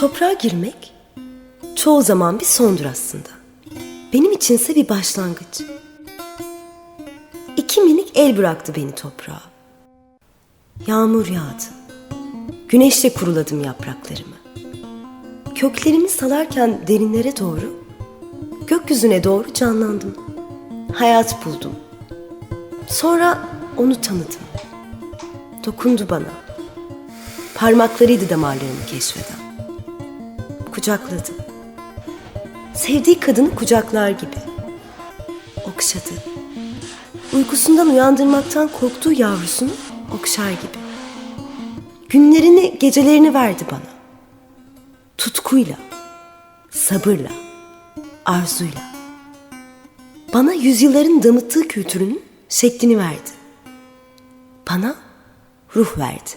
Toprağa girmek çoğu zaman bir sondur aslında. Benim içinse bir başlangıç. İki minik el bıraktı beni toprağa. Yağmur yağdı. Güneşle kuruladım yapraklarımı. Köklerimi salarken derinlere doğru, gökyüzüne doğru canlandım. Hayat buldum. Sonra onu tanıdım. Dokundu bana. Parmaklarıydı damarlarımı keşfeden. Kucakladı. Sevdiği kadını kucaklar gibi. Okşadı. Uykusundan uyandırmaktan korktuğu yavrusunu okşar gibi. Günlerini, gecelerini verdi bana. Tutkuyla, sabırla, arzuyla. Bana yüzyılların damıttığı kültürünün şeklini verdi. Bana ruh verdi.